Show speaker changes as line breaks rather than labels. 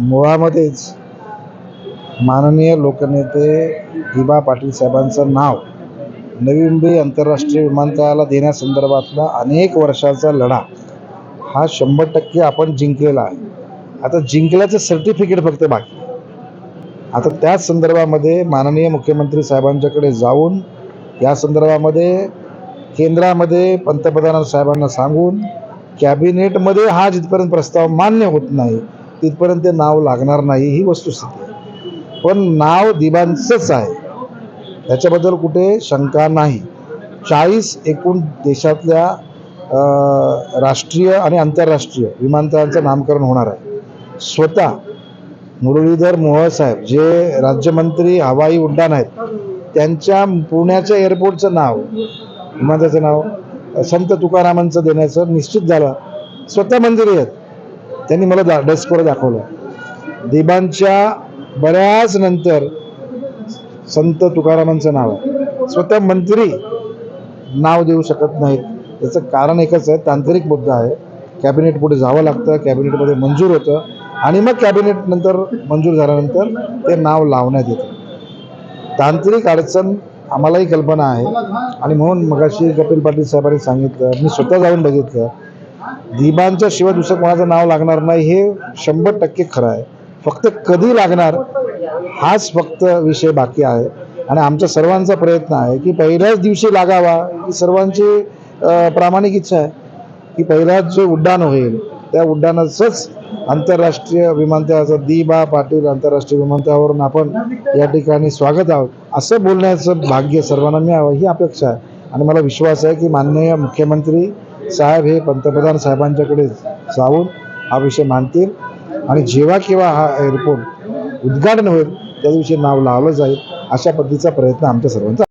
मुळामध्येच माननीय लोकनेते हिबा पाटील साहेबांचं नाव नवी मुंबई आंतरराष्ट्रीय विमानतळाला देण्यासंदर्भातला अनेक वर्षाचा लढा हा शंभर टक्के आपण जिंकलेला आहे. आता जिंकल्याचं सर्टिफिकेट फक्त बाकी आता त्याच संदर्भामध्ये माननीय मुख्यमंत्री साहेबांच्याकडे जाऊन या संदर्भामध्ये केंद्रामध्ये पंतप्रधान साहेबांना सांगून कॅबिनेटमध्ये हा जिथपर्यंत प्रस्ताव मान्य होत नाही तिथपर्यंत ते नाव लागणार नाही ही वस्तुस्थिती आहे. पण नाव दिबांचंच आहे. त्याच्याबद्दल कुठे शंका नाही. चाळीस एकूण देशातल्या राष्ट्रीय आणि आंतरराष्ट्रीय विमानतळांचं नामकरण होणार आहे. स्वतः मुरलीधर मोहळसाहेब जे राज्यमंत्री हवाई उड्डाण आहेत त्यांच्या पुण्याच्या एअरपोर्टचं नाव विमानतळाचं नाव संत तुकारामांचं देण्याचं निश्चित झालं. स्वतः मंजुरी आहेत. त्यांनी मला दा डेस्कवर दाखवलं. दिबांच्या बऱ्याच नंतर संत तुकारामांचं नाव आहे. स्वतः मंत्री नाव देऊ शकत नाहीत. त्याचं कारण एकच आहे तांत्रिक मुद्दा आहे. कॅबिनेट पुढे जावं लागतं कॅबिनेटमध्ये मंजूर होतं आणि मग कॅबिनेट नंतर मंजूर झाल्यानंतर ते नाव लावण्यात येतं. तांत्रिक अडचण आम्हालाही कल्पना आहे. आणि म्हणून मगाशी कपिल पाटील साहेबांनी सांगितलं मी स्वतः जाऊन बघितलं. दिबांच्या शिवाय दुसरं कोणाचं नाव लागणार नाही हे शंभर टक्के खरं आहे. फक्त कधी लागणार हाच फक्त विषय बाकी आहे. आणि आमच्या सर्वांचा प्रयत्न आहे की पहिल्याच दिवशी लागावा ही सर्वांची प्रामाणिक इच्छा आहे की पहिल्याच जे उड्डाण होईल त्या उड्डाणाचंच आंतरराष्ट्रीय विमानतळाचं दिबा पाटील आंतरराष्ट्रीय विमानतळावरून आपण या ठिकाणी स्वागत आहोत. असं बोलण्याचं भाग्य सर्वांना मिळावं ही अपेक्षा आहे. आणि मला विश्वास आहे की माननीय मुख्यमंत्री साहेब हे पंतप्रधान साहेबांच्याकडे जाऊन हा विषय मांडतील. आणि जेव्हा केव्हा हा एअरपोर्ट उद्घाटन होईल त्या दिवशी नाव लावलं जाईल अशा पद्धतीचा प्रयत्न आमच्या सर्वांचा